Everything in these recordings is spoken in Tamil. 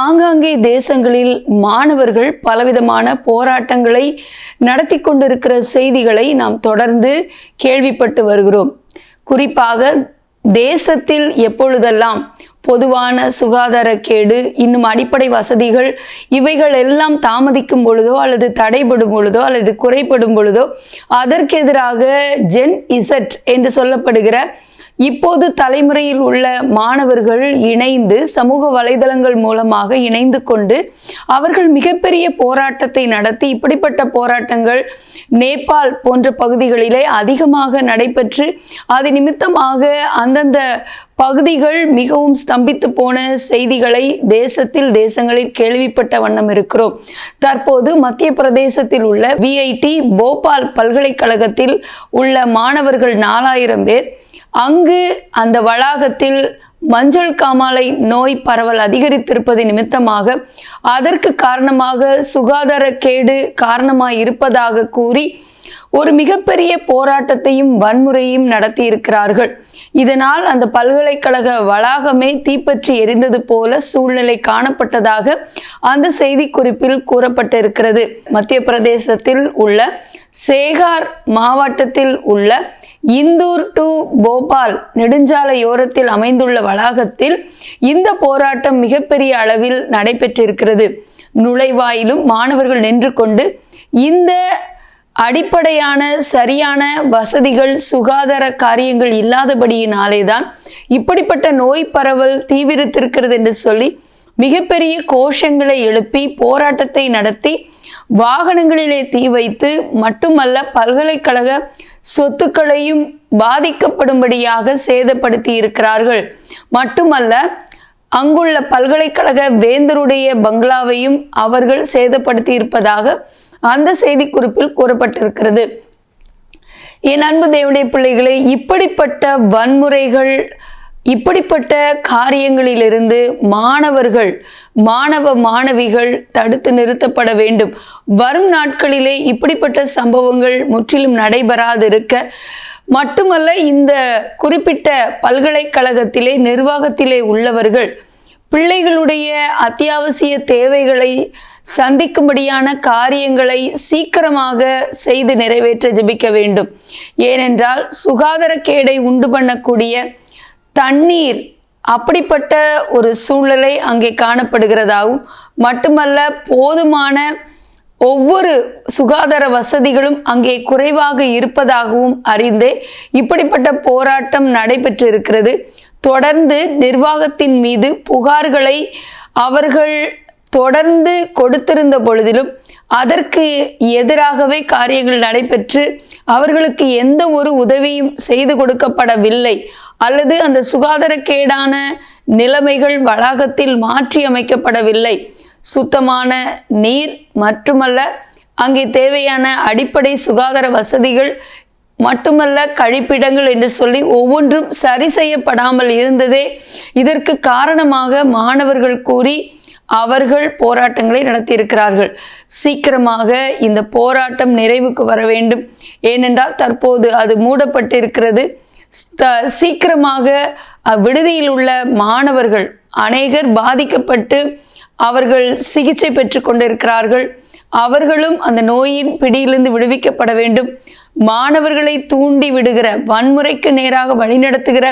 ஆங்காங்கே தேசங்களில் மாணவர்கள் பலவிதமான போராட்டங்களை நடத்தி கொண்டிருக்கிற செய்திகளை நாம் தொடர்ந்து கேள்விப்பட்டு வருகிறோம். குறிப்பாக தேசத்தில் எப்பொழுதெல்லாம் பொதுவான சுகாதார கேடு இன்னும் அடிப்படை வசதிகள் இவைகள் எல்லாம் தாமதிக்கும் பொழுதோ அல்லது தடைபடும் பொழுதோ அல்லது குறைபடும் பொழுதோ அதற்கெதிராக ஜென் இசட் என்று சொல்லப்படுகிற இப்போது தலைமுறையில் உள்ள மாணவர்கள் இணைந்து சமூக வலைதளங்கள் மூலமாக இணைந்து கொண்டு அவர்கள் மிகப்பெரிய போராட்டத்தை நடத்தி இப்படிப்பட்ட போராட்டங்கள் நேபாள் போன்ற பகுதிகளிலே அதிகமாக நடைபெற்று அது நிமித்தமாக அந்தந்த பகுதிகள் மிகவும் ஸ்தம்பித்து போன செய்திகளை தேசத்தில் தேசங்களில் கேள்விப்பட்ட வண்ணம் இருக்கிறோம். தற்போது மத்திய பிரதேசத்தில் உள்ள விஐடி போபால் பல்கலைக்கழகத்தில் உள்ள மாணவர்கள் நாலாயிரம் பேர் அங்கு அந்த வளாகத்தில் மஞ்சள் காமாலை நோய் பரவல் அதிகரித்திருப்பது நிமித்தமாக அதற்கு காரணமாக சுகாதார கேடு காரணமாய் இருப்பதாக கூறி ஒரு மிகப்பெரிய போராட்டத்தையும் வன்முறையும் நடத்தியிருக்கிறார்கள். இதனால் அந்த பல்கலைக்கழக வளாகமே தீப்பற்றி எரிந்தது போல சூழ்நிலை காணப்பட்டதாக அந்த செய்தி குறிப்பில் கூறப்பட்டிருக்கிறது. மத்திய பிரதேசத்தில் உள்ள சேகார் மாவட்டத்தில் உள்ள இந்தூர் டு போபால் நெடுஞ்சாலையோரத்தில் அமைந்துள்ள வளாகத்தில் இந்த போராட்டம் மிகப்பெரிய அளவில் நடைபெற்றிருக்கிறது. நுழைவாயிலும் மாணவர்கள் நின்று கொண்டு இந்த அடிப்படையான சரியான வசதிகள் சுகாதார காரியங்கள் இல்லாதபடியினாலே தான் இப்படிப்பட்ட நோய் பரவல் தீவிரித்திருக்கிறது என்று சொல்லி மிகப்பெரிய கோஷங்களை எழுப்பி போராட்டத்தை நடத்தி வாகனங்களிலே தீ வைத்து மட்டுமல்ல பல்கலைக்கழக சொத்துக்களையும் பாதிக்கப்படும்படியாக சேதப்படுத்தி இருக்கிறார்கள். மட்டுமல்ல அங்குள்ள பல்கலைக்கழக வேந்தருடைய பங்களாவையும் அவர்கள் சேதப்படுத்தி இருப்பதாக அந்த செய்திக்குறிப்பில் கூறப்பட்டிருக்கிறது. என் அன்பு தேவடைய பிள்ளைகளை இப்படிப்பட்ட வன்முறைகள் இப்படிப்பட்ட காரியங்களிலிருந்து மாணவர்கள் மாணவ மாணவிகள் தடுத்து நிறுத்தப்பட வேண்டும். வரும் நாட்களிலே இப்படிப்பட்ட சம்பவங்கள் முற்றிலும் நடைபெறாதிருக்க மட்டுமல்ல இந்த குறிப்பிட்ட பல்கலைக்கழகத்திலே நிர்வாகத்திலே உள்ளவர்கள் பிள்ளைகளுடைய அத்தியாவசிய தேவைகளை சந்திக்கும்படியான காரியங்களை சீக்கிரமாக செய்து நிறைவேற்ற ஜெபிக்க வேண்டும். ஏனென்றால் சுகாதார கேடை உண்டு பண்ணக்கூடிய தண்ணீர் அப்படிப்பட்ட ஒரு சூழலை அங்கே காணப்படுகிறதாகவும் மட்டுமல்ல போதுமான ஒவ்வொரு சுகாதார வசதிகளும் அங்கே குறைவாக இருப்பதாகவும் அறிந்தே இப்படிப்பட்ட போராட்டம் நடைபெற்று இருக்கிறது தொடர்ந்து நிர்வாகத்தின் மீது புகார்களை அவர்கள் தொடர்ந்து கொடுத்திருந்த பொழுதிலும் அதற்கு எதிராகவே காரியங்கள் நடைபெற்று அவர்களுக்கு எந்த ஒரு உதவியும் செய்து கொடுக்கப்படவில்லை. அல்லது அந்த சுகாதாரக்கேடான நிலைமைகள் வளாகத்தில் மாற்றி அமைக்கப்படவில்லை. சுத்தமான நீர் மட்டுமல்ல அங்கே தேவையான அடிப்படை சுகாதார வசதிகள் மட்டுமல்ல கழிப்பிடங்கள் என்று சொல்லி ஒவ்வொன்றும் சரி செய்யப்படாமல் இருந்ததே இதற்கு காரணமாக மாணவர்கள் கூறி அவர்கள் போராட்டங்களை நடத்தியிருக்கிறார்கள். சீக்கிரமாக இந்த போராட்டம் நிறைவுக்கு வர வேண்டும். ஏனென்றால் தற்போது அது மூடப்பட்டிருக்கிறது. சீக்கிரமாக அவ்விடுதியில் உள்ள மாணவர்கள் அநேகர் பாதிக்கப்பட்டு அவர்கள் சிகிச்சை பெற்று கொண்டிருக்கிறார்கள். அவர்களும் அந்த நோயின் பிடியிலிருந்து விடுவிக்கப்பட வேண்டும். மாணவர்களை தூண்டி விடுகிற வன்முறைக்கு நேராக வழிநடத்துகிற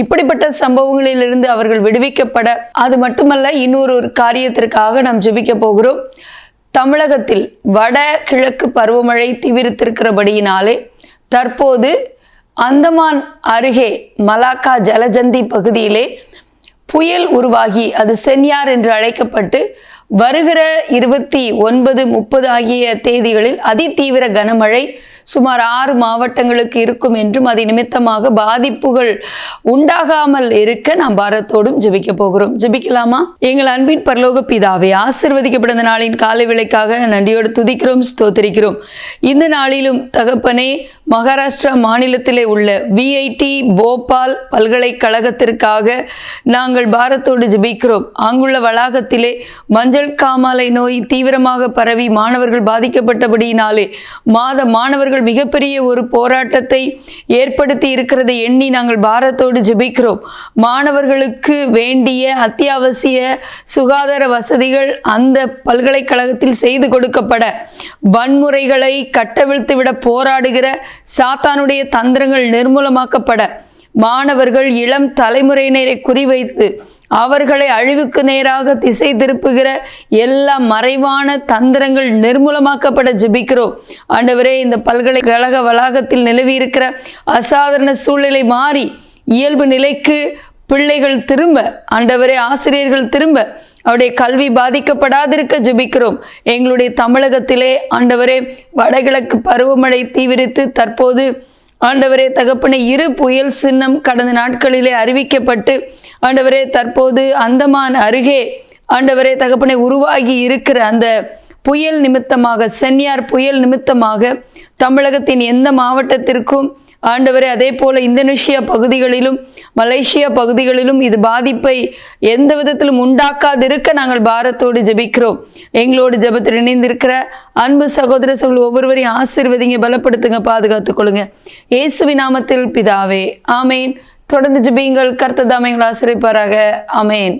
இப்படிப்பட்ட சம்பவங்களிலிருந்து அவர்கள் விடுவிக்கப்பட அது மட்டுமல்ல இன்னொரு ஒரு காரியத்திற்காக நாம் ஜெபிக்க போகிறோம். தமிழகத்தில் வட கிழக்கு பருவமழை தீவிரித்திருக்கிறபடியினாலே தற்போது அந்தமான் அருகே மலாக்கா ஜலஜந்தி பகுதியிலே புயல் உருவாகி அது சென்யார் என்று அழைக்கப்பட்டு வருகிற இருபத்தி ஒன்பது முப்பது ஆகிய தேதிகளில் அதிதீவிர கனமழை சுமார் ஆறு மாவட்டங்களுக்கு இருக்கும் என்றும் அது நிமித்தமாக பாதிப்புகள் உண்டாகாமல் இருக்க நாம் பாரத்தோடும் ஜெபிக்க போகிறோம். ஜெபிக்கலாமா? எங்கள் அன்பின் பரலோக பிதாவை ஆசிர்வதிக்கப்பட்ட நாளின் காலை விலைக்காக நன்றியோடு துதிக்கிறோம் ஸ்தோத்திரிக்கிறோம். இந்த நாளிலும் தகப்பனே மகாராஷ்டிரா மாநிலத்திலே உள்ள விஐடி போபால் பல்கலைக்கழகத்திற்காக நாங்கள் பாரத்தோடு ஜெபிக்கிறோம். அங்குள்ள வளாகத்திலே மஞ்சள் காமாலை நோய் தீவிரமாக பரவி மாணவர்கள் பாதிக்கப்பட்டபடியினாலே மாத மாணவர்கள் மிகப்பெரிய ஒரு போராட்டத்தை ஏற்படுத்தி இருக்கிறதை எண்ணி நாங்கள் பாரத்தோடு ஜெபிக்கிறோம். மாணவர்களுக்கு வேண்டிய அத்தியாவசிய சுகாதார வசதிகள் அந்த பல்கலைக்கழகத்தில் செய்து கொடுக்கப்பட வன்முறைகளை கட்டவிழ்த்து விட போராடுகிற சாத்தானுடைய தந்திரங்கள் நிர்மூலமாக்கப்பட மாணவர்கள் இளம் தலைமுறையினரை குறிவைத்து அவர்களை அழிவுக்கு நேராக திசை திருப்புகிற எல்லா மறைவான தந்திரங்கள் நிர்மூலமாக்கப்பட ஜபிக்கிறோம். ஆண்டவரே இந்த பல்கலைக்கழக வளாகத்தில் நிலவி இருக்கிற அசாதாரண சூழ்நிலை மாறி இயல்பு நிலைக்கு பிள்ளைகள் திரும்ப ஆண்டவரே ஆசிரியர்கள் திரும்ப அவருடைய கல்வி பாதிக்கப்படாதிருக்க ஜெபிக்கிறோம். எங்களுடைய தமிழகத்திலே ஆண்டவரே வடகிழக்கு பருவமழை தீவிரித்து தற்போது ஆண்டவரே தகப்பனை இரு புயல் சின்னம் கடந்த நாட்களிலே அறிவிக்கப்பட்டு ஆண்டவரே தற்போது அந்தமான் அருகே ஆண்டவரே தகப்பனை உருவாகி இருக்கிற அந்த புயல் நிமித்தமாக சென்னியார் புயல் நிமித்தமாக தமிழகத்தின் எந்த மாவட்டத்திற்கும் ஆண்டவரே அதே போல இந்தோனேஷியா பகுதிகளிலும் மலேசியா பகுதிகளிலும் இது பாதிப்பை எந்த விதத்திலும் உண்டாக்காதிருக்க நாங்கள் பாரத்தோடு ஜெபிக்கிறோம். எங்களோடு ஜெபத்தில் இணைந்திருக்கிற அன்பு சகோதர சகோதரி ஒவ்வொருவரையும் ஆசீர்வதிங்க பலப்படுத்துங்க பாதுகாத்துக் கொள்ளுங்க. இயேசுவி நாமத்தில் பிதாவே ஆமேன். தொடர்ந்து ஜெபியுங்கள் கர்த்ததாமைகள் ஆசிரியப்பாராக அமேன்